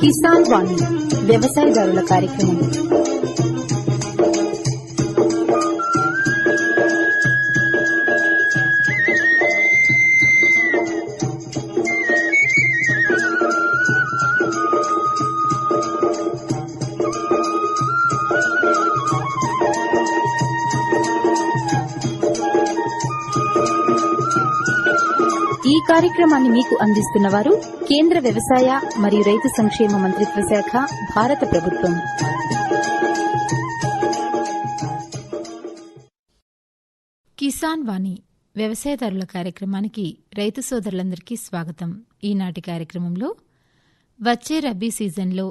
కిసాన్ వాణి వ్యవసాయదారుల కార్యక్రమం కార్యక్రమాన్ని మీకు అందిస్తున్న వారు కేంద్ర వ్యవసాయ మరియు రైతు సంక్షేమ మంత్రిత్వ శాఖ భారత ప్రభుత్వం. కిసాన్ వాణి వ్యవసాయదారుల కార్యక్రమానికి రైతు సోదరులందరికీ స్వాగతం. ఈనాటి కార్యక్రమంలో వచ్చే రబీ సీజన్లో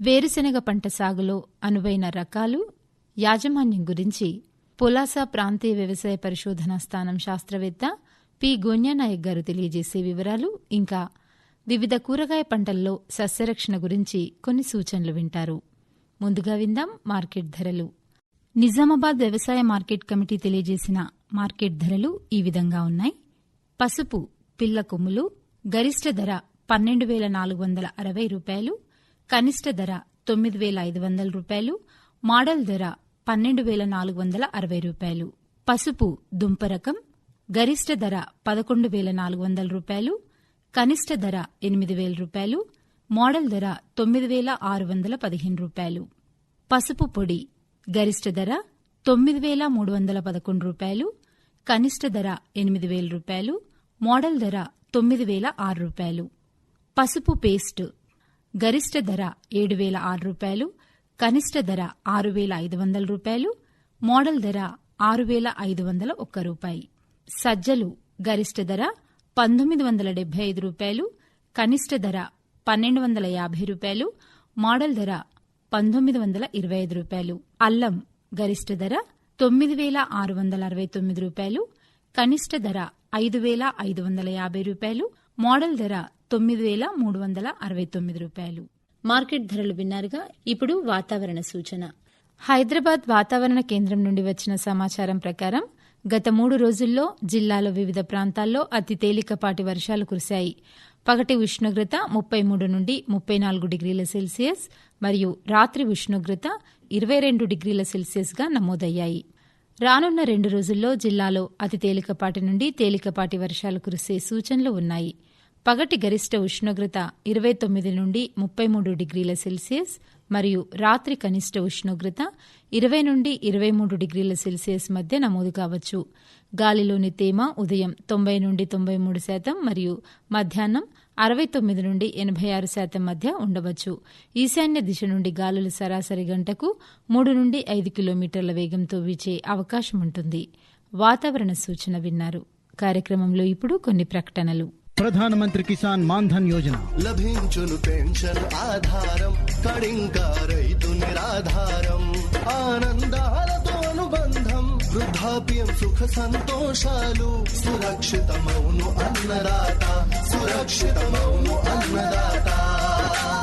వేరుశెనగ పంట సాగులో అనువైన రకాలు యాజమాన్యం గురించి పొలాస ప్రాంతీయ వ్యవసాయ పరిశోధనా స్థానం శాస్త్రవేత్త పి. గోన్యానాయక్ గారు తెలియజేసే వివరాలు ఇంకా వివిధ కూరగాయ పంటల్లో సస్యరక్షణ గురించి కొన్ని సూచనలు వింటారు. ముందుగా విందాం మార్కెట్ ధరలు. నిజామాబాద్ వ్యవసాయ మార్కెట్ కమిటీ తెలియజేసిన మార్కెట్ ధరలు ఈ విధంగా ఉన్నాయి. పసుపు పిల్ల కొమ్ములు గరిష్ట ధర పన్నెండు వేల నాలుగు వందల అరవై రూపాయలు కనిష్ట ధర తొమ్మిది వేల ఐదు వందల రూపాయలు మోడల్ ధర పన్నెండు వేల నాలుగు వందల అరవై రూపాయలు. పసుపు దుంప రకం గరిష్ట ధర పదకొండు వేల నాలుగు వందల రూపాయలు కనిష్ట ధర ఎనిమిది వేల రూపాయలు మోడల్ ధర తొమ్మిది వేల ఆరు వందల పదిహేను రూపాయలు. పసుపు పొడి గరిష్ట ధర తొమ్మిది వేల మూడు వందల పదకొండు రూపాయలు కనిష్ట ధర ఎనిమిది వేల రూపాయలు మోడల్ ధర తొమ్మిది వేల ఆరు రూపాయలు. పసుపు పేస్ట్ గరిష్ట ధర ఏడు వేల ఆరు రూపాయలు కనిష్ట ధర ఆరు వేల ఐదు వందల రూపాయలు మోడల్ ధర ఆరు వేల ఐదు వందల ఒక్క రూపాయి. సజ్జలు గరిష్ట ధర పంతొమ్మిది వందల డెబ్బై ఐదు రూపాయలు కనిష్ట ధర పన్నెండు వందల యాభై రూపాయలు మోడల్ ధర పంతొమ్మిది వందల ఇరవై ఐదు రూపాయలు. అల్లం గరిష్ట ధర తొమ్మిది వేల ఆరు వందల అరవై తొమ్మిది రూపాయలు కనిష్ట ధర ఐదు వేల ఐదు వందల యాభై రూపాయలు మోడల్ ధర తొమ్మిది వేల మూడు వందల అరవై తొమ్మిది రూపాయలు. మార్కెట్ ధరలు విన్నారుగా ఇప్పుడు వాతావరణ సూచన. హైదరాబాద్ వాతావరణ కేంద్రం నుండి వచ్చిన సమాచారం ప్రకారం గత మూడు రోజుల్లో జిల్లాలో వివిధ ప్రాంతాల్లో అతి తేలికపాటి వర్షాలు కురిశాయి. పగటి ఉష్ణోగ్రత ముప్పై మూడు నుండి ముప్పై నాలుగు డిగ్రీల సెల్సియస్ మరియు రాత్రి ఉష్ణోగ్రత ఇరవై రెండు డిగ్రీల సెల్సియస్గా నమోదయ్యాయి. రానున్న రెండు రోజుల్లో జిల్లాలో అతి తేలికపాటి నుండి తేలికపాటి వర్షాలు కురిసే సూచనలు ఉన్నాయి. పగటి గరిష్ట ఉష్ణోగ్రత ఇరవై తొమ్మిది నుండి ముప్పై మూడు డిగ్రీల సెల్సియస్ మరియు రాత్రి కనిష్ట ఉష్ణోగ్రత ఇరవై నుండి ఇరవై మూడు డిగ్రీల సెల్సియస్ మధ్య నమోదు కావచ్చు. గాలిలోని తేమ ఉదయం తొంభై నుండి తొంభై మూడు శాతం మరియు మధ్యాహ్నం అరవై తొమ్మిది నుండి ఎనభై ఆరు శాతం మధ్య ఉండవచ్చు. ఈశాన్య దిశ నుండి గాలులు సరాసరి గంటకు మూడు నుండి ఐదు కిలోమీటర్ల వేగంతో వీచే అవకాశం ఉంటుంది వాతావరణ సూచన విన్నారు. కార్యక్రమంలో ఇప్పుడు కొన్ని ప్రకటనలు. ప్రధానమంత్రి కిసాన్ మాన్ధన్ యోజన లభించును పెన్షన్ ఆధారం కడింకా రైతు నిరాధారం ఆనందాలతో అనుబంధం వృద్ధాప్యం సుఖ సంతోషాలు సురక్షితమౌను అన్నదాత సురక్షితమౌను అన్నదాత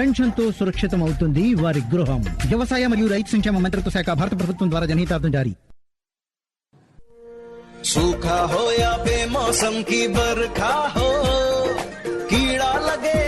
పెన్షన్ తో సురక్షితం అవుతుంది వారి గృహం వ్యవసాయ మరియు రైతు సంక్షేమ మంత్రిత్వ శాఖ భారత ప్రభుత్వం ద్వారా జనహితార్థం జారీ सूखा हो या बेमौसम की बरखा हो कीड़ा लगे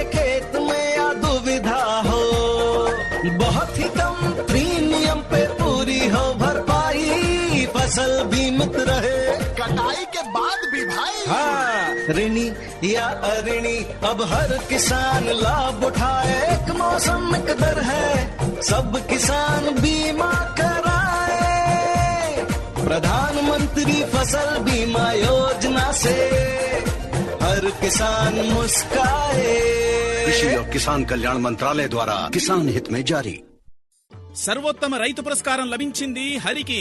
भरपाई फसल बीमित रहे कटाई के बाद भी भाई हाँ ऋणी या अऋणी अब हर किसान लाभ उठाए एक मौसम कदर है सब किसान बीमा कराए प्रधानमंत्री फसल बीमा योजना से हर किसान मुस्काए कृषि और किसान कल्याण मंत्रालय द्वारा किसान हित में जारी సర్వోత్తమ రైతు పురస్కారం లభించింది హరికి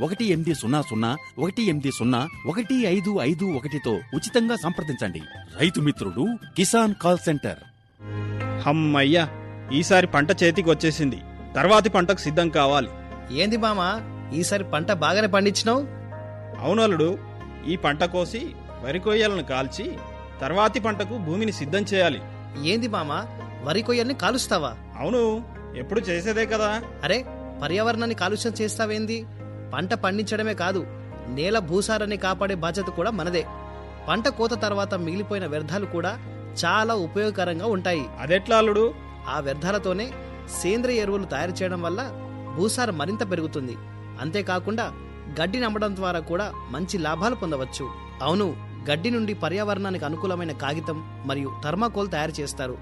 ఒకటి ఎనిమిది సున్నా సున్నా ఒకటి ఎనిమిది సున్నా ఒకటి ఐదు ఐదు ఒకటితో ఉచితంగా సంప్రదించండి. రైతు మిత్రుడు కిసాన్ కాల్ సెంటర్. హమ్మయ్యా ఈసారి పంట చేతికి వచ్చేసింది. తర్వాతి పంటకు సిద్ధం కావాలి. ఏంది మామా ఈసారి పంట బాగానే పండించినావు? అవునలుడు ఈ పంట కోసి వరి కొయ్యలను కాల్చి తర్వాతి పంటకు భూమిని సిద్ధం చేయాలి. ఏంది మామా వరి కొయ్యల్ని కాలుస్తావా? అవును ఎప్పుడు చేసేదే కదా. అరే పర్యావరణాన్ని కాలుష్యం చేస్తావేంది? పంట పండించడమే కాదు నేల భూసారాన్ని కాపాడే బాధ్యత కూడా మనదే. పంట కోత తర్వాత మిగిలిపోయిన వ్యర్థాలు కూడా చాలా ఉపయోగకరంగా ఉంటాయి. అదెట్లా అల్లుడు? ఆ వ్యర్థాలతోనే సేంద్రియ ఎరువులు తయారు చేయడం వల్ల భూసారం మరింత పెరుగుతుంది. అంతేకాకుండా గడ్డిని అమ్మడం ద్వారా కూడా మంచి లాభాలు పొందవచ్చు. అవును గడ్డి నుండి పర్యావరణానికి అనుకూలమైన కాగితం మరియు థర్మాకోల్ తయారు చేస్తారు.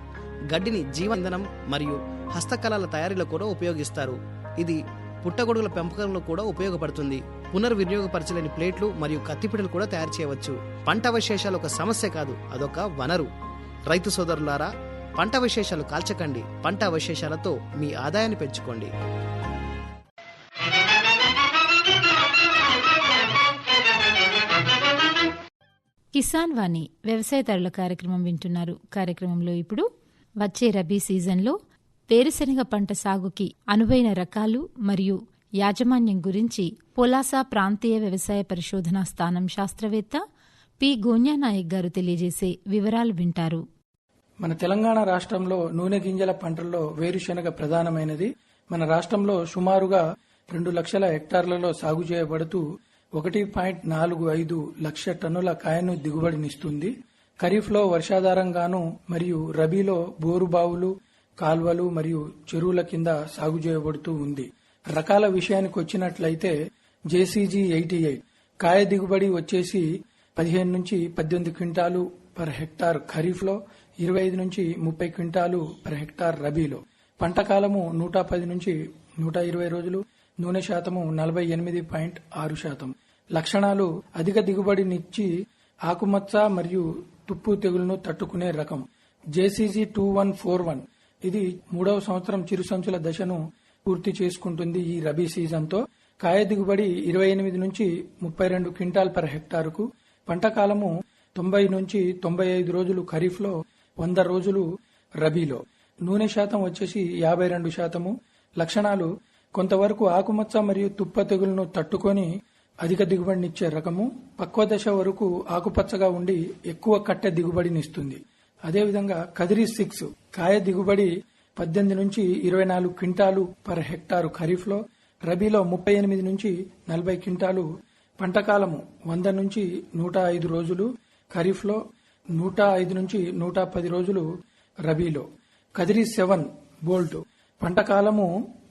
గడ్డిని జీవ ఇంధనం మరియు హస్తకళల తయారీలో కూడా ఉపయోగిస్తారు. ఇది పుట్టగొడుగుల పెంపకంలో కూడా ఉపయోగపడుతుంది. పునర్వినియోగపరచలేని ప్లేట్లు మరియు కత్తిపీటలు కూడా తయారు చేయవచ్చు. పంట అవశేషాలు ఒక సమస్య కాదు అదొక వనరు. రైతు సోదరులారా పంట అవశేషాలు కాల్చకండి. పంట అవశేషాలతో మీ ఆదాయాన్ని పెంచుకోండి. కిసాన్ వాణి వ్యవసాయదారుల కార్యక్రమం వింటున్నారు. కార్యక్రమంలో ఇప్పుడు వచ్చే రబీ సీజన్లో వేరుశనగ పంట సాగుకి అనువైన రకాలు మరియు యాజమాన్యం గురించి పొలాసా ప్రాంతీయ వ్యవసాయ పరిశోధనా స్థానం శాస్త్రవేత్త పి. గోన్యానాయక్ గారు తెలియజేసే వివరాలు వింటారు. మన తెలంగాణ రాష్ట్రంలో నూనె గింజల పంటల్లో వేరుశెనగ ప్రధానమైనది. మన రాష్ట్రంలో సుమారుగా రెండు లక్షల హెక్టార్లలో సాగు చేయబడుతూ ఒకటి పాయింట్ నాలుగు ఐదు లక్ష టన్నుల కాయను దిగుబడినిస్తుంది ఖరీఫ్లో వర్షాధారంగాను మరియు రబీలో బోరుబావులు కాల్వలు మరియు చెరువుల కింద సాగు చేయబడుతూ ఉంది. రకాల విషయానికి వచ్చినట్లయితే జేసీజీ ఎయిటీ ఎయిట్ కాయ దిగుబడి వచ్చేసి పదిహేను నుంచి పద్దెనిమిది క్వింటాలు పర్ హెక్టార్ ఖరీఫ్లో ఇరవై ఐదు నుంచి ముప్పై క్వింటాలు పర్ హెక్టార్ రబీలో. పంట కాలము నూట పది నుంచి నూట ఇరవై రోజులు నూనె శాతము నలభై ఎనిమిది పాయింట్ ఆరు శాతం. లక్షణాలు అధిక దిగుబడినిచ్చి ఆకుమచ్చ మరియు తుప్పు తెగులను తట్టుకునే రకం. JCG two one four one ఇది మూడవ సంవత్సరం చిరుసంచుల దశను పూర్తి చేసుకుంటుంది ఈ రబీ సీజన్తో. కాయ దిగుబడి ఇరవై ఎనిమిది నుంచి ముప్పై రెండు క్వింటాల్ పర్ హెక్టారుకు పంట కాలము తొంభై నుంచి తొంభై ఐదు రోజులు ఖరీఫ్లో వంద రోజులు రబీలో. నూనె శాతం వచ్చేసి యాభై రెండు శాతము. లక్షణాలు కొంతవరకు ఆకుమచ్చ మరియు తుప్ప తెగులను తట్టుకొని అధిక దిగుబడినిచ్చే రకము. పక్వ దశ వరకు ఆకుపచ్చగా ఉండి ఎక్కువ కట్టె దిగుబడినిస్తుంది. అదేవిధంగా కదిరి సిక్స్ కాయ దిగుబడి పద్దెనిమిది నుంచి ఇరవై నాలుగు క్వింటాలు పర్ హెక్టారు ఖరీఫ్లో రబీలో ముప్పై ఎనిమిది నుంచి నలభై క్వింటాలు పంటకాలము వంద నుంచి నూట ఐదు రోజులు ఖరీఫ్లో నూట ఐదు నుంచి నూట పది రోజులు రబీలో. Kadiri seven bolt. పంటకాలము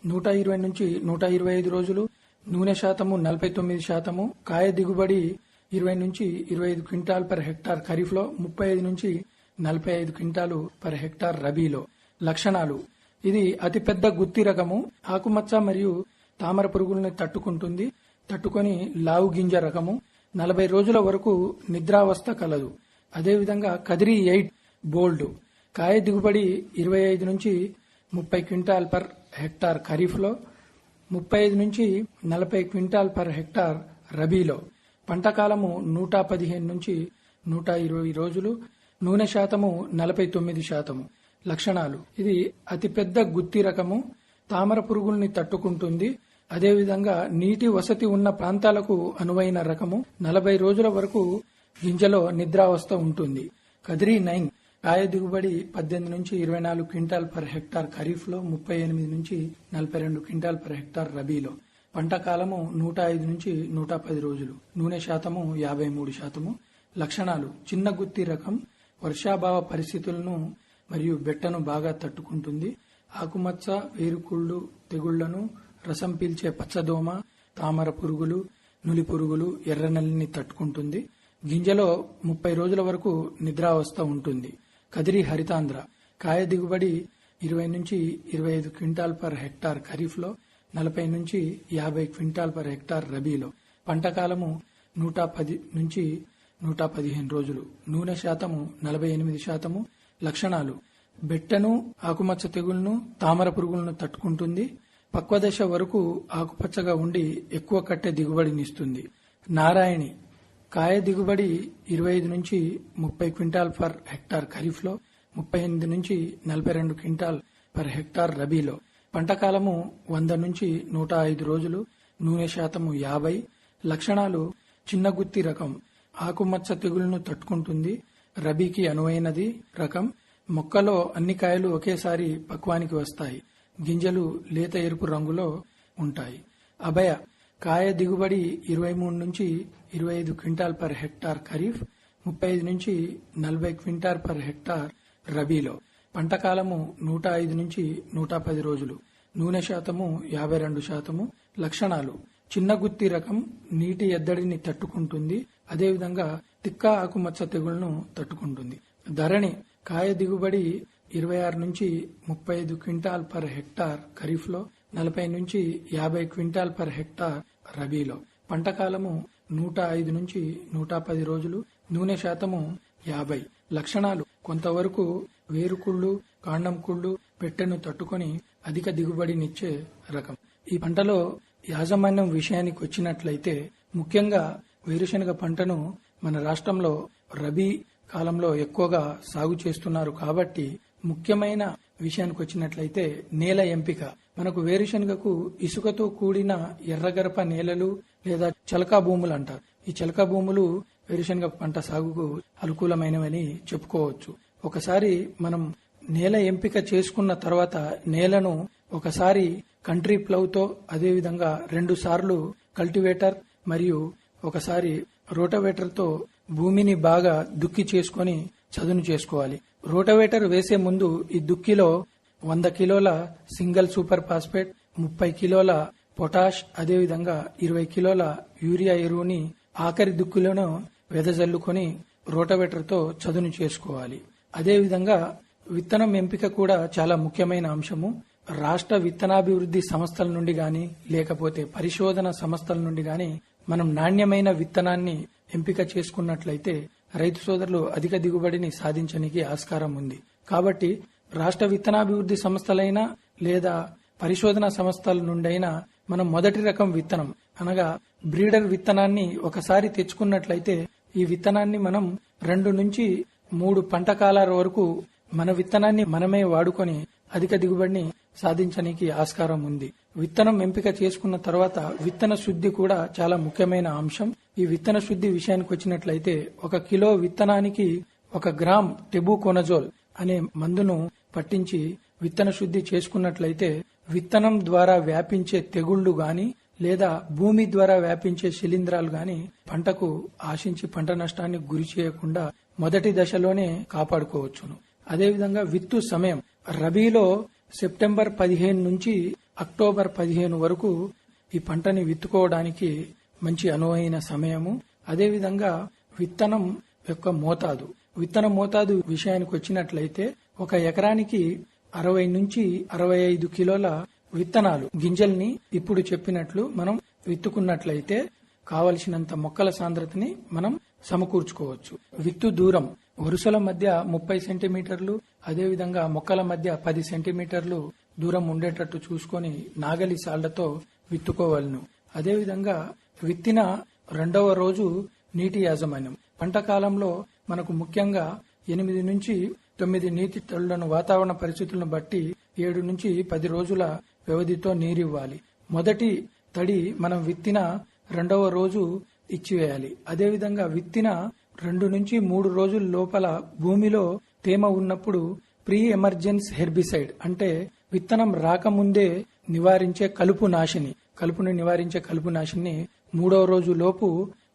నూట ఇరవై నుంచి నూట ఇరవై ఐదు రోజులు నూనె శాతము నలభై తొమ్మిది శాతము కాయ దిగుబడి ఇరవై నుంచి ఇరవై ఐదు క్వింటాల్ పర్ హెక్టార్ ఖరీఫ్లో ముప్పై ఐదు నుంచి నలభై ఐదు క్వింటాలు పర్ హెక్టార్ రబీలో. లక్షణాలు. ఇది అతిపెద్ద గుత్తి రకము. ఆకుమచ్చ మరియు తామర పురుగుల్ని తట్టుకుంటుంది. తట్టుకొని లావు గింజ రకము. నలభై రోజుల వరకు నిద్రావస్థ కలదు. అదేవిధంగా కదిరి ఎయిట్ బోల్డ్. కాయ దిగుబడి ఇరవై ఐదు నుంచి ముప్పై క్వింటాల్ పర్ హెక్టార్ ఖరీఫ్లో ముప్పై ఐదు నుంచి నలభై క్వింటాల్ పర్ హెక్టార్ రబీలో. పంట కాలము నూట పదిహేను నుంచి నూట ఇరవై రోజులు. నూనె శాతము నలభై తొమ్మిది శాతము. లక్షణాలు. ఇది అతిపెద్ద గుత్తి రకము. తామర పురుగుల్ని తట్టుకుంటుంది. అదేవిధంగా నీటి వసతి ఉన్న ప్రాంతాలకు అనువైన రకము. నలభై రోజుల వరకు గింజలో నిద్రావస్థ ఉంటుంది. కదిరి నైన్. కాయ దిగుబడి పద్దెనిమిది నుంచి ఇరవై నాలుగు క్వింటాల్ పర్ హెక్టార్ ఖరీఫ్లో ముప్పై ఎనిమిది నుంచి నలభై రెండు క్వింటాల్ పర్ హెక్టార్ రబీలో. పంట కాలము నూట ఐదు నుంచి నూట పది రోజులు. నూనె శాతము యాభై మూడు శాతము. లక్షణాలు. చిన్న గుత్తి రకం. వర్షాభావ పరిస్థితులను మరియు బెట్టను బాగా తట్టుకుంటుంది. ఆకుమచ్చ వేరుకుళ్ళు తెగుళ్ళను రసం పీల్చే పచ్చదోమ తామర పురుగులు నులి పురుగులు ఎర్రనల్లిని తట్టుకుంటుంది. గింజలో ముప్పై రోజుల వరకు నిద్రావస్థ ఉంటుంది. కదిరి హరితాంధ్ర. కాయ దిగుబడి ఇరవై నుంచి ఇరవై ఐదు క్వింటాల్ పర్ హెక్టార్ ఖరీఫ్లో నలభై నుంచి యాభై క్వింటాల్ పర్ హెక్టార్ రబీలో. పంట కాలము నూట పది నుంచి నూట పదిహేను రోజులు. నూనె శాతము నలభై ఎనిమిది శాతము లక్షణాలు. బెట్టను ఆకుమచ్చ తెగుళ్ళను తామర పురుగులను తట్టుకుంటుంది. పక్వదశ వరకు ఆకుపచ్చగా ఉండి ఎక్కువ కట్టె దిగుబడినిస్తుంది నారాయణి. కాయ దిగుబడి ఇరవై ఐదు నుంచి ముప్పై క్వింటాల్ పర్ హెక్టార్ ఖరీఫ్లో ముప్పై ఎనిమిది నుంచి నలభై రెండు క్వింటాల్ పర్ హెక్టార్ రబీలో. పంట కాలము వంద నుంచి నూట ఐదు రోజులు. నూనె శాతము యాభై. లక్షణాలు చిన్న గుత్తి రకం. ఆకుమచ్చ తెగుళ్ళను తట్టుకుంటుంది. రబీకి అనువైనది రకం. మొక్కలో అన్ని కాయలు ఒకేసారి పక్వానికి వస్తాయి. గింజలు లేత ఎరుపు రంగులో ఉంటాయి. అభయ. కాయ దిగుబడి ఇరవై మూడు నుంచి ఇరవై ఐదు క్వింటాల్ పర్ హెక్టార్ ఖరీఫ్ ముప్పై ఐదు నుంచి నలభై క్వింటాల్ పర్ హెక్టార్ రబీలో. పంట కాలము నూట ఐదు నుంచి నూట పది రోజులు. నూనె శాతము యాభై రెండు శాతము లక్షణాలు. చిన్న గుత్తి రకం నీటి ఎద్దడిని తట్టుకుంటుంది. అదేవిధంగా తిక్క ఆకుమచ్చ తెగుళ్ళను తట్టుకుంటుంది. ధరణి కాయ దిగుబడి ఇరవై ఆరు నుంచి ముప్పై ఐదు క్వింటాల్ పర్ హెక్టార్ ఖరీఫ్లో నలభై నుంచి యాభై క్వింటాల్ పర్ హెక్టార్ రబీలో. పంట కాలము నూట ఐదు నుంచి నూట పది రోజులు నూనె శాతము యాభై. లక్షణాలు కొంతవరకు వేరుకుళ్ళు కాండం కుళ్ళు పెట్టెను తట్టుకొని అధిక దిగుబడినిచ్చే రకం. ఈ పంటలో యాజమాన్యం విషయానికి వచ్చినట్లయితే ముఖ్యంగా వేరుశనగ పంటను మన రాష్ట్రంలో రబీ కాలంలో ఎక్కువగా సాగు చేస్తున్నారు కాబట్టి ముఖ్యమైన విషయానికి వచ్చినట్లయితే నేల ఎంపిక. మనకు వేరుశనగకు ఇసుకతో కూడిన ఎర్రగరప నేలలు లేదా చలకా భూములు అంటారు ఈ చలకా భూములు వేరుశనగ పంట సాగుకు అనుకూలమైనవని చెప్పుకోవచ్చు. ఒకసారి మనం నేల ఎంపిక చేసుకున్న తర్వాత నేలను ఒకసారి కంట్రీ ప్లవ్తో అదేవిధంగా రెండు సార్లు కల్టివేటర్ మరియు ఒకసారి రోటవేటర్తో భూమిని బాగా దుక్కి చేసుకొని చదును చేసుకోవాలి. రోటవేటర్ వేసే ముందు ఈ దుక్కిలో వంద కిలోల సింగిల్ సూపర్ ఫాస్ఫేట్ ముప్పై కిలోల పొటాష్ అదేవిధంగా ఇరవై కిలోల యూరియా ఎరువుని ఆఖరి దుక్కులను వెదజల్లుకొని రోటవేటర్తో చదును చేసుకోవాలి. అదేవిధంగా విత్తనం ఎంపిక కూడా చాలా ముఖ్యమైన అంశము. రాష్ట్ర విత్తనాభివృద్ధి సంస్థల నుండి గాని లేకపోతే పరిశోధన సంస్థల నుండి గాని మనం నాణ్యమైన విత్తనాన్ని ఎంపిక చేసుకున్నట్లయితే రైతు సోదరులు అధిక దిగుబడిని సాధించడానికి ఆస్కారం ఉంది. కాబట్టి రాష్ట్ర విత్తనాభివృద్ధి సంస్థలైనా లేదా పరిశోధన సంస్థల నుండైనా మనం మొదటి రకం విత్తనం అనగా బ్రీడర్ విత్తనాన్ని ఒకసారి తెచ్చుకున్నట్లయితే ఈ విత్తనాన్ని మనం రెండు నుంచి మూడు పంట కాలాల వరకు మన విత్తనాన్ని మనమే వాడుకొని అధిక దిగుబడిని సాధించడానికి ఆస్కారం ఉంది. విత్తనం ఎంపిక చేసుకున్న తర్వాత విత్తన శుద్ధి కూడా చాలా ముఖ్యమైన అంశం. ఈ విత్తన శుద్ధి విషయానికి వచ్చినట్లయితే ఒక కిలో విత్తనానికి ఒక గ్రామ్ టెబుకోనజోల్ అనే మందును పట్టించి విత్తన శుద్ధి చేసుకున్నట్లయితే విత్తనం ద్వారా వ్యాపించే తెగుళ్ళు గాని లేదా భూమి ద్వారా వ్యాపించే శిలీంధ్రాలు గాని పంటకు ఆశించి పంట నష్టాన్ని గురి చేయకుండా మొదటి దశలోనే కాపాడుకోవచ్చును. అదేవిధంగా విత్తు సమయం రబీలో సెప్టెంబర్ పదిహేను నుంచి అక్టోబర్ పదిహేను వరకు ఈ పంటని విత్తుకోవడానికి మంచి అనువైన సమయము. అదేవిధంగా విత్తనం యొక్క మోతాదు. విత్తన మోతాదు విషయానికి వచ్చినట్లయితే ఒక ఎకరానికి అరవై నుంచి అరవై ఐదు కిలోల విత్తనాలు గింజల్ని ఇప్పుడు చెప్పినట్లు మనం విత్తుకున్నట్లయితే కావలసినంత మొక్కల సాంద్రతని మనం సమకూర్చుకోవచ్చు. విత్తు దూరం వరుసల మధ్య ముప్పై సెంటీమీటర్లు అదేవిధంగా మొక్కల మధ్య పది సెంటీమీటర్లు దూరం ఉండేటట్టు చూసుకొని నాగలి సాళ్ళతో విత్తుకోవాలను. అదేవిధంగా విత్తిన రెండవ రోజు నీటి యాజమాన్యం. పంట కాలంలో మనకు ముఖ్యంగా ఎనిమిది నుంచి తొమ్మిది నీటి తడులను వాతావరణ పరిస్థితులను బట్టి ఏడు నుంచి పది రోజుల వ్యవధితో నీరివ్వాలి. మొదటి తడి మనం విత్తిన రెండవ రోజు ఇచ్చివేయాలి. అదేవిధంగా విత్తిన రెండు నుంచి మూడు రోజుల లోపల భూమిలో తేమ ఉన్నప్పుడు ప్రీ ఎమర్జెన్స్ హెర్బిసైడ్ అంటే విత్తనం రాకముందే నివారించే కలుపు నాశిని. కలుపుని నివారించే కలుపు నాశిని మూడవ రోజు లోపు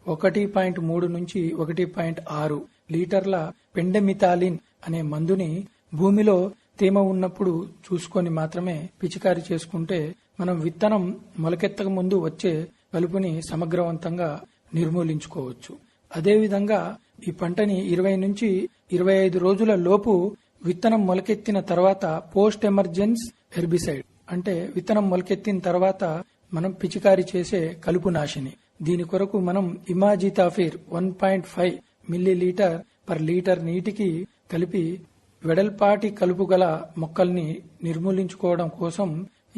ఒకటి పాయింట్ మూడు నుంచి ఒకటి పాయింట్ ఆరు లీటర్ల పెండమితాలిన్ అనే మందుని భూమిలో తేమ ఉన్నప్పుడు చూసుకొని మాత్రమే పిచికారి చేసుకుంటే మనం విత్తనం మొలకెత్తక ముందు వచ్చే కలుపుని సమగ్రవంతంగా నిర్మూలించుకోవచ్చు. అదేవిధంగా ఈ పంటని ఇరవై నుంచి ఇరవై ఐదు రోజుల లోపు విత్తనం మొలకెత్తిన తర్వాత పోస్ట్ ఎమర్జెన్స్ హెర్బిసైడ్. అంటే విత్తనం మొలకెత్తిన తర్వాత మనం పిచికారి చేసే కలుపు నాశిని. దీని కొరకు మనం imazethapyr one point five millilitre per litre నీటికి కలిపి వెడల్పాటి కలుపు గల మొక్కల్ని నిర్మూలించుకోవడం కోసం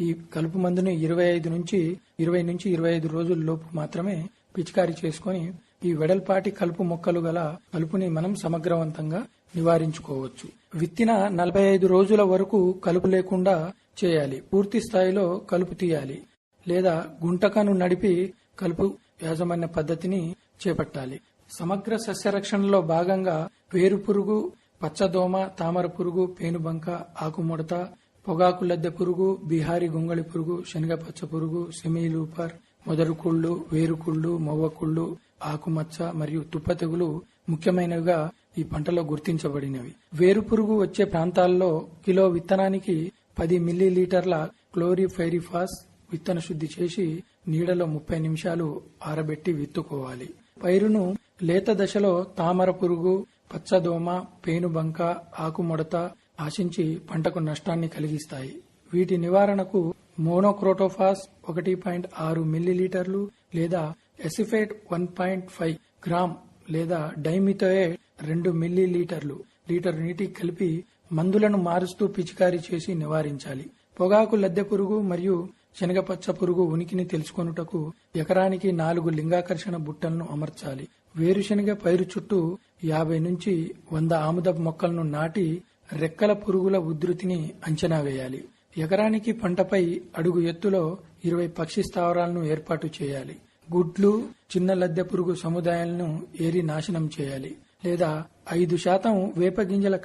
ఈ కలుపు మందుని ఇరవై ఐదు నుంచి ఇరవై నుంచి ఇరవై ఐదు రోజుల లోపు మాత్రమే పిచికారి చేసుకొని ఈ వెడల్పాటి కలుపు మొక్కలు గల కలుపుని మనం సమగ్రవంతంగా నివారించుకోవచ్చు. విత్తిన నలభై ఐదు రోజుల వరకు కలుపు లేకుండా చేయాలి. పూర్తి స్థాయిలో కలుపు తీయాలి. లేదా గుంటకను నడిపి కలుపు యాజమాన్య పద్ధతిని చేపట్టాలి. సమగ్ర సస్యరక్షణలో భాగంగా వేరు పురుగు పచ్చదోమ తామర పురుగు పేనుబంక ఆకుముడత పొగాకు లద్దె పురుగు బీహారీ గొంగళి పురుగు శనగ పచ్చ పురుగు సెమీలూపర్ మొదరుకుళ్ళు వేరుకుళ్ళు మొవ్వకుళ్ళు ఆకుమచ్చ మరియు తుప్ప తెగులు ముఖ్యమైనవిగా ఈ పంటలో గుర్తించబడినవి. వేరు పురుగు వచ్చే ప్రాంతాల్లో కిలో విత్తనానికి పది మిల్లీ లీటర్ల క్లోరిఫైరిఫాస్ విత్తన శుద్ధి చేసి నీడలో ముప్పై నిమిషాలు ఆరబెట్టి విత్తుకోవాలి. పైరును లేత దశలో తామర పురుగు పచ్చదోమ పేనుబంక ఆకుముడత ఆశించి పంటకు నష్టాన్ని కలిగిస్తాయి. వీటి నివారణకు మోనోక్రోటోఫాస్ ఒకటి పాయింట్ ఆరు మిల్లీలీటర్లు లేదా acephate one point five gram లేదా డైమిథోయేట్ రెండు మిల్లీలీటర్లు లీటర్ నీటి కలిపి మందులను మారుస్తూ పిచికారీ చేసి నివారించాలి. పొగాకు లద్దె పురుగు మరియు శనగపచ్చ పురుగు ఉనికిని తెలుసుకొనుటకు ఎకరానికి నాలుగు లింగాకర్షణ బుట్టలను అమర్చాలి. వేరుశనగ పైరు చుట్టూ యాభై నుంచి వంద ఆముద మొక్కలను నాటి రెక్కల పురుగుల ఉధృతిని అంచనా వేయాలి. ఎకరానికి పంటపై అడుగు ఎత్తులో ఇరవై పక్షి స్థావరాలను ఏర్పాటు చేయాలి. గుడ్లు చిన్న లద్దె పురుగు సముదాయాలను ఏరి నాశనం చేయాలి. లేదా ఐదు శాతం వేప గింజల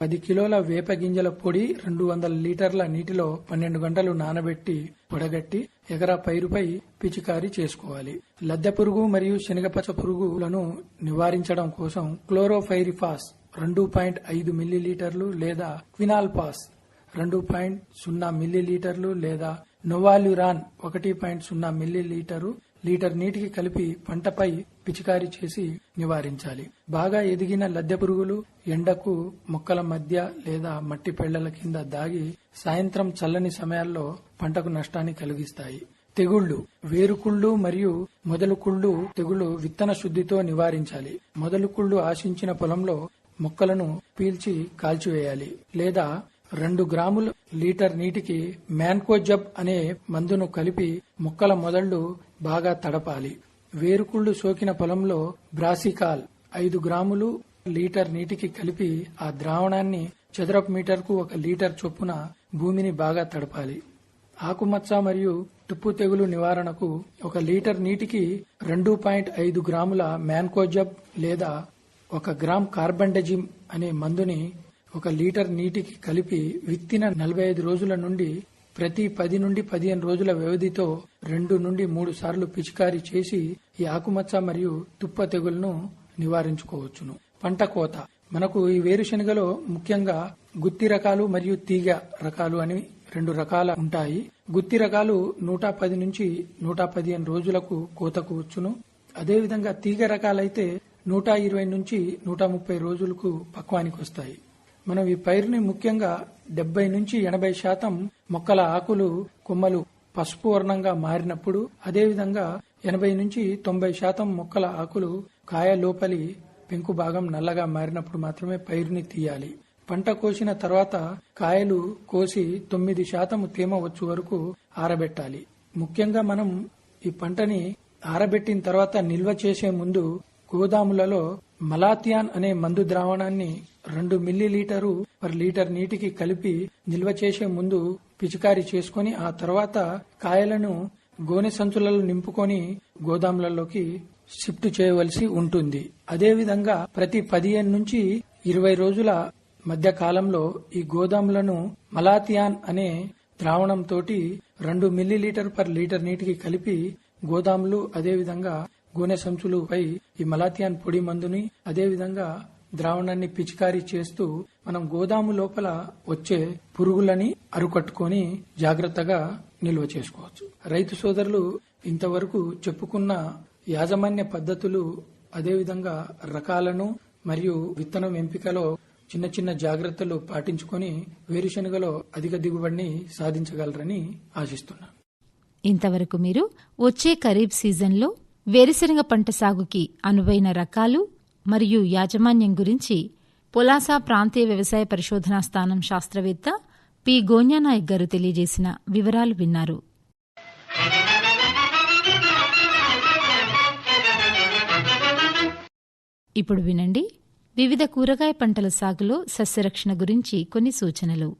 పది కిలోల వేప గింజల పొడి రెండు వందల లీటర్ల నీటిలో పన్నెండు గంటలు నానబెట్టి పొడగట్టి ఎకరా పైరుపై పిచికారీ చేసుకోవాలి. లద్దె పురుగు మరియు శనగపచ్చ పురుగులను నివారించడం కోసం క్లోరోఫైరిఫాస్ రెండు పాయింట్ ఐదు మిల్లీలీటర్లు లేదా క్వినాల్పాస్ రెండు పాయింట్ సున్నా మిల్లీలీటర్లు లేదా నొవాల్యురాన్ ఒకటి పాయింట్ సున్నా మిల్లీలీటరు లీటర్ నీటికి కలిపి పంటపై పిచికారీ చేసి నివారించాలి. బాగా ఎదిగిన లద్దె పురుగులు ఎండకు మొక్కల మధ్య లేదా మట్టి పెళ్ళల కింద దాగి సాయంత్రం చల్లని సమయాల్లో పంటకు నష్టాన్ని కలిగిస్తాయి. తెగుళ్ళు వేరుకుళ్ళు మరియు మొదలుకుళ్ళు తెగుళ్ళు విత్తన శుద్ధితో నివారించాలి. మొదలుకుళ్ళు ఆశించిన పొలంలో మొక్కలను పీల్చి కాల్చివేయాలి. లేదా రెండు గ్రాములు లీటర్ నీటికి మ్యాన్కోజబ్ అనే మందును కలిపి మొక్కల మొదళ్ళు బాగా తడపాలి. వేరుకుళ్ళు సోకిన పొలంలో బ్రాసికాల్ ఐదు గ్రాములు లీటర్ నీటికి కలిపి ఆ ద్రావణాన్ని చదరపు మీటర్కు ఒక లీటర్ చొప్పున భూమిని బాగా తడపాలి. ఆకుమచ్చ మరియు తుప్పు తెగులు నివారణకు ఒక లీటర్ నీటికి రెండు పాయింట్ ఐదు గ్రాముల మ్యాన్కోజబ్ లేదా ఒక గ్రామ్ కార్బండజిమ్ అనే మందుని ఒక లీటర్ నీటికి కలిపి విత్తిన నలభై ఐదు రోజుల నుండి ప్రతి పది నుండి పదిహేను రోజుల వ్యవధితో రెండు నుండి మూడు సార్లు పిచికారీ చేసి ఈ ఆకుమచ్చ మరియు తుప్ప తెగులను నివారించుకోవచ్చును. పంట కోత. మనకు ఈ వేరుశనగలో ముఖ్యంగా గుత్తి రకాలు మరియు తీగ రకాలు అని రెండు రకాల ఉంటాయి. గుత్తి రకాలు నూట పది నుంచి నూట పదిహేను రోజులకు కోతకు వచ్చును. అదేవిధంగా తీగ రకాలైతే నూట ఇరవై నుంచి నూట ముప్పై రోజులకు పక్వానికి వస్తాయి. మనం ఈ పైరుని ముఖ్యంగా డెబ్బై నుంచి ఎనభై శాతం మొక్కల ఆకులు కొమ్మలు పసుపు వర్ణంగా మారినప్పుడు అదేవిధంగా ఎనభై నుంచి తొంభై శాతం మొక్కల ఆకులు కాయ లోపలి పెంకు భాగం నల్లగా మారినప్పుడు మాత్రమే పైరుని తీయాలి. పంట కోసిన తర్వాత కాయలు కోసి తొమ్మిది శాతం తేమ వచ్చు వరకు ఆరబెట్టాలి. ముఖ్యంగా మనం ఈ పంటని ఆరబెట్టిన తర్వాత నిల్వ చేసే ముందు గోదాములలో మలాతియాన్ అనే మందు ద్రావణాన్ని రెండు మిల్లీలీటరు పర్ లీటర్ నీటికి కలిపి నిల్వ చేసే ముందు పిచికారీ చేసుకుని ఆ తర్వాత కాయలను గోనె సంచులలో నింపుకొని గోదాములలోకి షిఫ్ట్ చేయవలసి ఉంటుంది. అదేవిధంగా ప్రతి పదిహేను నుంచి ఇరవై రోజుల మధ్య కాలంలో ఈ గోదాములను మలాతియాన్ అనే ద్రావణంతో రెండు మిల్లీలీటర్ పర్ లీటర్ నీటికి కలిపి గోదాములు అదేవిధంగా గోనె సంచులుపై ఈ మలాతియాన్ పొడి మందుని అదేవిధంగా ద్రావణాన్ని పిచికారీ చేస్తూ మనం గోదాము లోపల వచ్చే పురుగులని అరుకట్టుకొని జాగ్రత్తగా నిల్వ చేసుకోవచ్చు. రైతు సోదరులు ఇంతవరకు చెప్పుకున్న యాజమాన్య పద్ధతులు అదేవిధంగా రకాలను మరియు విత్తనం ఎంపికలో చిన్న చిన్న జాగ్రత్తలు పాటించుకొని వేరుశనగలో అధిక దిగుబడిని సాధించగలరని ఆశిస్తున్నాను. ఇంతవరకు మీరు వచ్చే ఖరీఫ్ సీజన్లో వేరుశనగ పంట సాగుకి అనువైన రకాలు మరియు యాజమాన్యం గురించి పొలాసా ప్రాంతీయ వ్యవసాయ పరిశోధనా స్థానం శాస్త్రవేత్త పి. గోన్యానాయక్ గారు తెలియజేసిన వివరాలు విన్నారు. ఇప్పుడు వినండి. వివిధ కూరగాయ పంటల సాగులో సస్యరక్షణ గురించి కొన్ని సూచనలు.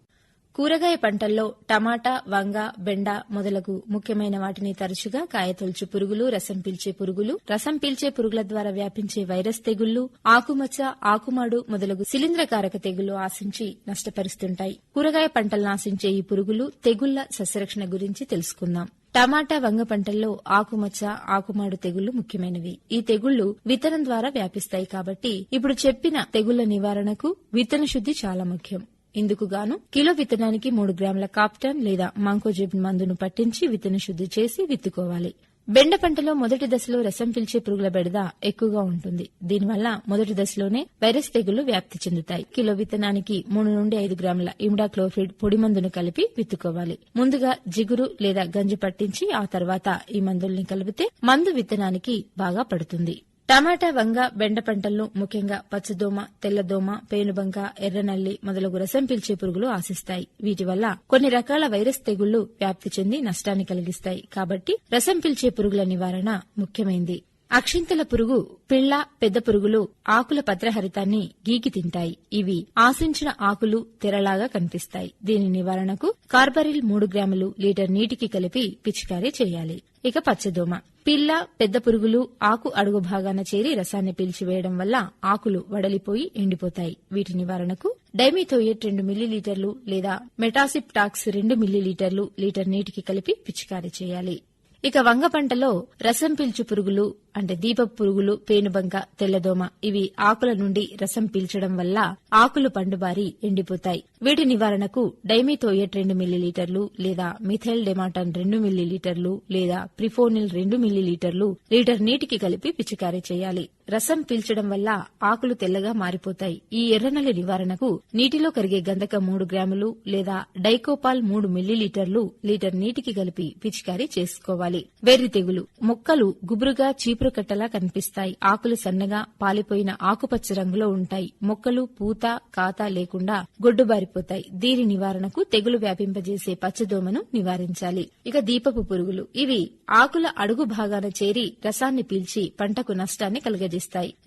కూరగాయ పంటల్లో టమాటా వంగ బెండ మొదలగు ముఖ్యమైన వాటిని తరచుగా కాయతొలుచు పురుగులు రసం పీల్చే పురుగులు రసం పీల్చే పురుగుల ద్వారా వ్యాపించే వైరస్ తెగుళ్ళు ఆకుమచ్చ ఆకుమాడు మొదలగు శిలీంద్రకారక తెగుళ్ళు ఆశించి నష్టపరుస్తుంటాయి. కూరగాయ పంటలను ఆశించే ఈ పురుగులు తెగుళ్ళ సస్యరక్షణ గురించి తెలుసుకుందాం. టమాటా వంగ పంటల్లో ఆకుమచ్చ ఆకుమాడు తెగుళ్ళు ముఖ్యమైనవి. ఈ తెగుళ్ళు విత్తనం ద్వారా వ్యాపిస్తాయి కాబట్టి ఇప్పుడు చెప్పిన తెగుళ్ళ నివారణకు విత్తన శుద్ధి చాలా ముఖ్యం. ఇందుకుగాను కిలో విత్తనానికి మూడు గ్రాముల కాప్టాన్ లేదా మాంకోజిబ్ మందును పట్టించి విత్తన శుద్ధి చేసి విత్తుకోవాలి. బెండ పంటలో మొదటి దశలో రసం పీల్చే పురుగుల బెడద ఎక్కువగా ఉంటుంది. దీనివల్ల మొదటి దశలోనే వైరస్ తెగుళ్ళు వ్యాప్తి చెందుతాయి. కిలో విత్తనానికి మూడు నుండి ఐదు గ్రాముల ఇమిడాక్లోఫిడ్ పొడి మందును కలిపి విత్తుకోవాలి. ముందుగా జిగురు లేదా గంజి పట్టించి ఆ తర్వాత ఈ మందుల్ని కలిపితే మందు విత్తనానికి బాగా పడుతుంది. టమాటా వంగ బెండ పంటలను ముఖ్యంగా పచ్చదోమ తెల్లదోమ పేనుబంక ఎర్రనల్లి మొదలగు రసం పీల్చే పురుగులు ఆశిస్తాయి. వీటి వల్ల కొన్ని రకాల వైరస్ తెగుళ్ళు వ్యాప్తి చెంది నష్టాన్ని కలిగిస్తాయి. కాబట్టి రసం పీల్చే పురుగుల నివారణ ముఖ్యమైంది. అక్షింతల పురుగు పిళ్ళ పెద్ద పురుగులు ఆకుల పత్రహరితాన్ని గీకి తింటాయి. ఇవి ఆశించిన ఆకులు తెరలాగా కనిపిస్తాయి. దీని నివారణకు కార్బరిల్ మూడు గ్రాములు లీటర్ నీటికి కలిపి పిచికారీ చేయాలి. ఇక పచ్చదోమ. పిల్ల పెద్ద పురుగులు ఆకు అడుగు భాగాన చేరి రసాన్ని పీల్చివేయడం వల్ల ఆకులు వడలిపోయి ఎండిపోతాయి. వీటి నివారణకు డైమిథోయేట్ రెండు మిల్లీలీటర్లు లేదా మెటాసిప్ టాక్స్ రెండు మిల్లీలీటర్లు లీటర్ నీటికి కలిపి పిచికారీ చేయాలి. ఇక వంగ పంటలో రసం పీల్చు పురుగులు అంటే దీపపు పురుగులు పేనుబంక తెల్లదోమ ఇవి ఆకుల నుండి రసం పీల్చడం వల్ల ఆకులు పండుబారి ఎండిపోతాయి. వీటి నివారణకు డైమిథోయేట్ రెండు మిల్లీలీటర్లు లేదా మిథైల్ డెమాటన్ రెండు మిల్లీలీటర్లు లేదా ప్రిఫోనిల్ రెండు మిల్లీలీటర్లు లీటర్ నీటికి కలిపి పిచికారీ చేయాలి. రసం పీల్చడం వల్ల ఆకులు తెల్లగా మారిపోతాయి. ఈ ఎర్రనల్లి నివారణకు నీటిలో కరిగే గంధకం మూడు గ్రాములు లేదా డైకోపాల్ మూడు మిల్లీలీటర్లు లీటర్ నీటికి కలిపి పిచికారీ చేసుకోవాలి. వెర్రి తెగులు. మొక్కలు గుబురుగా చీపురు కట్టలా కనిపిస్తాయి. ఆకులు సన్నగా పాలిపోయిన ఆకుపచ్చ రంగులో ఉంటాయి. మొక్కలు పూత కాత లేకుండా గొడ్డుబారిపోతాయి దీని నివారణకు తెగులు వ్యాపింపజేసే పచ్చదోమను నివారించాలి. ఇక దీపపు పురుగులు. ఇవి ఆకుల అడుగు భాగాన చేరి రసాన్ని పీల్చి పంటకు నష్టాన్ని కలుగజేస్తాయి.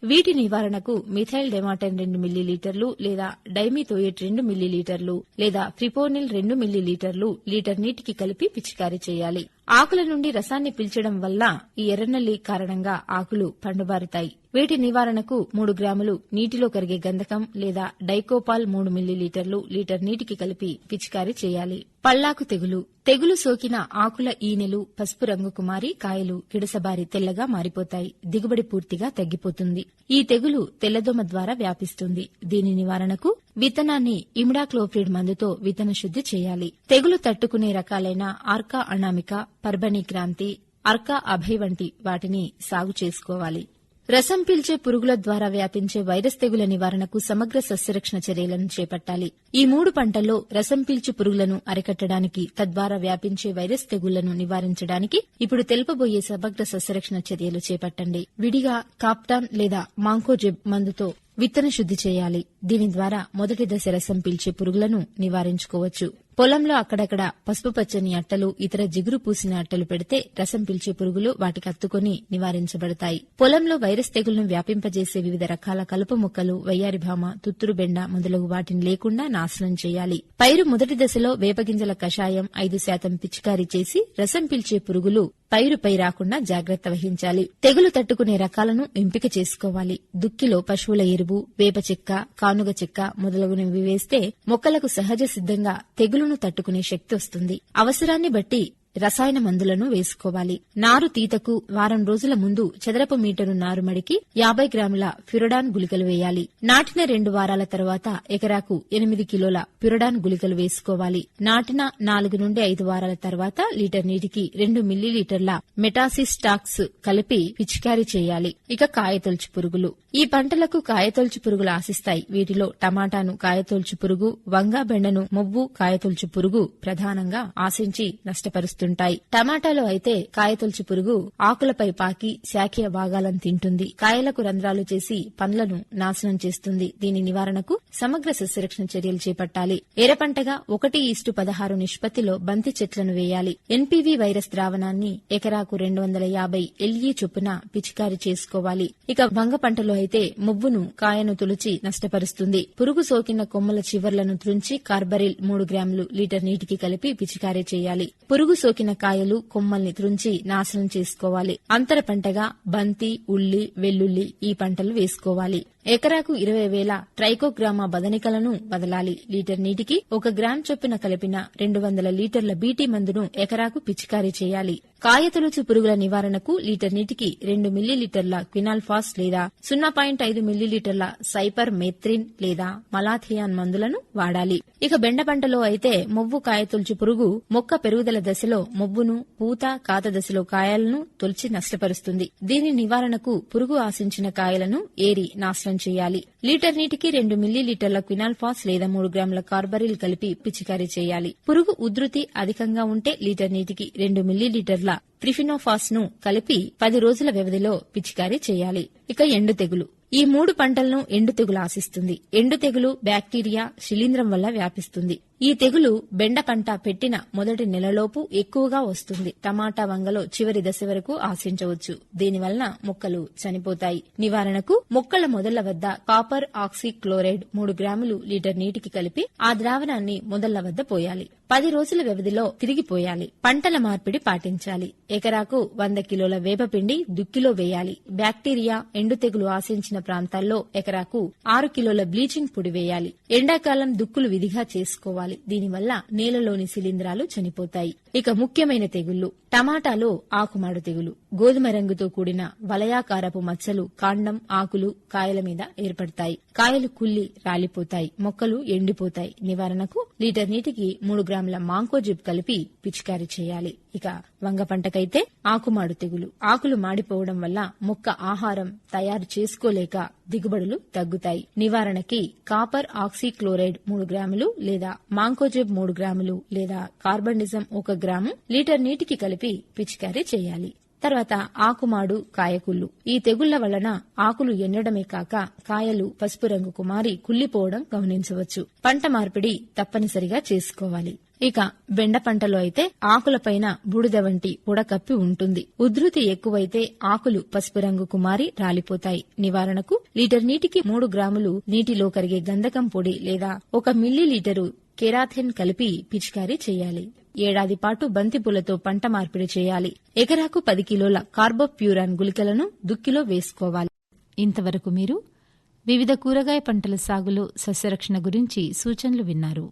వీటి నివారణకు మిథైల్ డెమాటెన్ రెండు మిల్లీలీటర్లు లేదా డైమిథోయేట్ రెండు మిల్లీలీటర్లు లేదా ఫ్రిపోనిల్ రెండు మిల్లీలీటర్లు లీటర్ నీటికి కలిపి పిచికారీ చేయాలి. ఆకుల నుండి రసాన్ని పీల్చడం వల్ల ఈ ఎర్రనల్లి కారణంగా ఆకులు పండుబారుతాయి. వీటి నివారణకు మూడు గ్రాములు నీటిలో కరిగే గంధకం లేదా డైకోపాల్ మూడు మిల్లీలీటర్లు లీటర్ నీటికి కలిపి పిచికారీ చేయాలి. పల్లాకు తెగులు. తెగులు సోకిన ఆకుల ఈనెలు పసుపు రంగుకు మారి కాయలు కిడసబారి తెల్లగా మారిపోతాయి. దిగుబడి పూర్తిగా తగ్గిపోతుంది. ఈ తెగులు తెల్లదోమ ద్వారా వ్యాపిస్తుంది. దీని నివారణకు విత్తనాన్ని ఇమిడాక్లోఫ్రిడ్ మందుతో విత్తన శుద్ధి చేయాలి. తెగులు తట్టుకునే రకాలైన ఆర్కా అనామిక పర్బని క్రాంతి అర్కా అభయ్ వంటి వాటిని సాగు చేసుకోవాలి. రసం పీల్చే పురుగుల ద్వారా వ్యాపించే వైరస్ తెగుల నివారణకు సమగ్ర సస్యరక్షణ చర్యలను చేపట్టాలి. ఈ మూడు పంటల్లో రసం పీల్చు పురుగులను అరికట్టడానికి తద్వారా వ్యాపించే వైరస్ తెగుళ్ళను నివారించడానికి ఇప్పుడు తెలుపబోయే సమగ్ర సస్యరక్షణ చర్యలు చేపట్టండి. విడిగా కాప్టాన్ లేదా మాంకోజెబ్ మందుతో విత్తన శుద్ధి చేయాలి. దీని ద్వారా మొదటి దశ రసం పీల్చే పురుగులను నివారించుకోవచ్చు. పొలంలో అక్కడక్కడ పసుపు పచ్చని అట్టలు ఇతర జిగురు పూసిన అట్టలు పెడితే రసం పీల్చే పురుగులు వాటికి అత్తుకొని నివారించబడతాయి. పొలంలో వైరస్ తెగులను వ్యాపింపజేసే వివిధ రకాల కలుపు మొక్కలు వయ్యారిభామ తుత్తురు బెండ మొదలగు వాటిని లేకుండా నాశనం చేయాలి. పైరు మొదటి దశలో వేపగింజల కషాయం ఐదు శాతం పిచికారీ చేసి రసం పీల్చే పురుగులు పైరుపై రాకుండా జాగ్రత్త వహించాలి. తెగులు తట్టుకునే రకాలను ఎంపిక చేసుకోవాలి. దుక్కిలో పశువుల ఎరువు వేప చెక్క కానుగ చెక్క మొదలగునవి వేస్తే మొక్కలకు సహజ సిద్ధంగా తెగులును తట్టుకునే శక్తి వస్తుంది. అవసరాన్ని బట్టి రసాయన మందులను వేసుకోవాలి. నారు తీతకు వారం రోజుల ముందు చదరపు మీటరు నారుమడికి యాభై గ్రాముల ఫ్యురడాన్ గుళికలు వేయాలి. నాటిన రెండు వారాల తర్వాత ఎకరాకు ఎనిమిది కిలోల ఫ్యురడాన్ గుళికలు వేసుకోవాలి. నాటిన నాలుగు నుండి ఐదు వారాల తర్వాత లీటర్ నీటికి రెండు మిల్లీలీటర్ల మెటాసిస్టాక్స్ కలిపి పిచికారీ చేయాలి. ఇక కాయతొలుచు పురుగులు. ఈ పంటలకు కాయతొలుచు పురుగులు ఆశిస్తాయి. వీటిలో టమాటాను కాయతొలుచు పురుగు వంగ బెండను మొవ్వు కాయతొలుచు పురుగు ప్రధానంగా ఆశించి నష్టపరుస్తుంటాయి టమాటాలో అయితే కాయతొలచి పురుగు ఆకులపై పాకి శాఖీయ భాగాలను తింటుంది. కాయలకు రంధ్రాలు చేసి పండ్లను నాశనం చేస్తుంది. దీని నివారణకు సమగ్ర సస్యరక్షణ చర్యలు చేపట్టాలి. ఎర్రపంటగా ఒకటి ఈస్టు పదహారు నిష్పత్తిలో బంతి చెట్లను వేయాలి. ఎన్పీవీ వైరస్ ద్రావణాన్ని ఎకరాకు రెండు వందల యాభై ఎల్ఈ చొప్పున పిచికారి చేసుకోవాలి. ఇక వంగ పంటలో అయితే మువ్వును కాయను తులిచి నష్టపరుస్తుంది. పురుగు సోకిన కొమ్మల చివర్లను త్రుంచి కార్బరిల్ మూడు గ్రాములు లీటర్ నీటికి కలిపి పిచికారీ చేయాలి. పురుగు సోకిన కాయలు కొమ్మల్ని త్రుంచి నాశనం చేసుకోవాలి. అంతర పంటగా బంతి ఉల్లి వెల్లుల్లి ఈ పంటలు వేసుకోవాలి. ఎకరాకు ఇరవై వేల ట్రైకోగ్రామా బదనికలను వదలాలి. లీటర్ నీటికి ఒక గ్రామ్ చొప్పున కలిపిన రెండు వందల లీటర్ల బీటీ మందును ఎకరాకు పిచికారీ చేయాలి. కాయతొలుచు పురుగుల నివారణకు లీటర్ నీటికి రెండు మిల్లీలీటర్ల క్వినాల్ఫాస్ లేదా సున్నా పాయింట్ ఐదు మిల్లీలీటర్ల సైపర్ మెత్రిన్ లేదా మలాథియాన్ మందులను వాడాలి. ఇక బెండ పంటలో అయితే మొవ్వు కాయతొలుచు పురుగు మొక్క పెరుగుదల దశలో మొవ్వును పూత కాత దశలో కాయలను తొలిచి నష్టపరుస్తుంది. దీని నివారణకు పురుగు ఆశించిన కాయలను ఏరి నాశనం చేయాలి. లీటర్ నీటికి రెండు మిల్లీలీటర్ల క్వినాల్ఫాస్ లేదా మూడు గ్రాముల కార్బరిల్ కలిపి పిచికారీ చేయాలి. పురుగు ఉధృతి అధికంగా ఉంటే లీటర్ నీటికి రెండు మిల్లీలీటర్ల త్రిఫినోఫాస్ను కలిపి పది రోజుల వ్యవధిలో పిచికారీ చేయాలి. ఇక ఎండు తెగులు. ఈ మూడు పంటలను ఎండు తెగులు ఆశిస్తుంది. ఎండు తెగులు బ్యాక్టీరియా శిలీంధ్రం వల్ల వ్యాపిస్తుంది. ఈ తెగులు బెండ పంట పెట్టిన మొదటి నెలలోపు ఎక్కువగా వస్తుంది. టమాటా వంగలో చివరి దశ వరకు ఆశించవచ్చు. దీనివలన మొక్కలు చనిపోతాయి. నివారణకు మొక్కల మొదళ్ళ వద్ద కాపర్ ఆక్సీ క్లోరైడ్ మూడు గ్రాములు లీటర్ నీటికి కలిపి ఆ ద్రావణాన్ని మొదళ్ళ వద్ద పోయాలి. పది రోజుల వ్యవధిలో తిరిగి పోయాలి. పంటల మార్పిడి పాటించాలి. ఎకరాకు వంద కిలోల వేపపిండి దుక్కిలో వేయాలి. బ్యాక్టీరియా ఎండు తెగులు ఆశించిన ప్రాంతాల్లో ఎకరాకు ఆరు కిలోల బ్లీచింగ్ పొడి వేయాలి. ఎండాకాలం దుక్కులు విధిగా చేసుకోవాలి. దీనివల్ల నేలలోని శిలీంధ్రాలు చనిపోతాయి. ఇక ముఖ్యమైన తెగుళ్ళు టమాటాలో ఆకుమాడు తెగులు. గోధుమ రంగుతో కూడిన వలయాకారపు మచ్చలు కాండం ఆకులు కాయల మీద ఏర్పడతాయి. కాయలు కుల్లి రాలిపోతాయి. మొక్కలు ఎండిపోతాయి. నివారణకు లీటర్ నీటికి మూడు గ్రాముల మాంకోజిప్ కలిపి పిచికారీ చేయాలి. ఇక వంగ పంటకైతే ఆకుమాడు తెగులు. ఆకులు మాడిపోవడం వల్ల మొక్క ఆహారం తయారు చేసుకోలేక దిగుబడులు తగ్గుతాయి. నివారణకి కాపర్ ఆక్సీక్లోరైడ్ మూడు గ్రాములు లేదా మాంకోజిబ్ మూడు గ్రాములు లేదా కార్బనిజం ఒక గ్రాము లీటర్ నీటికి కలిపి పిచికారీ చేయాలి. తర్వాత ఆకుమాడు కాయకుళ్ళు. ఈ తెగుళ్ళ వలన ఆకులు ఎండడమే కాక కాయలు పసుపు రంగుకు మారి కుళ్ళిపోవడం గమనించవచ్చు. పంట మార్పిడి తప్పనిసరిగా చేసుకోవాలి. ఇక బెండ పంటలో అయితే ఆకులపైన బూడిద వంటి పొడకప్పి ఉంటుంది. ఉధృతి ఎక్కువైతే ఆకులు పసుపు రంగుకు మారి రాలిపోతాయి. నివారణకు లీటర్ నీటికి మూడు గ్రాములు నీటిలో కరిగే గంధకం పొడి లేదా ఒక మిల్లీ లీటరు కెరాథెన్ కలిపి పిచికారీ చేయాలి. ఏడాది పాటు బంతిపూలతో పంట మార్పిడి చేయాలి. ఎకరాకు పది కిలోల కార్బోప్యూరాన్ గుళికలను దుక్కిలో వేసుకోవాలి. ఇంతవరకు మీరు వివిధ కూరగాయ పంటల సాగులో సస్యరక్షణ గురించి సూచనలు విన్నారు.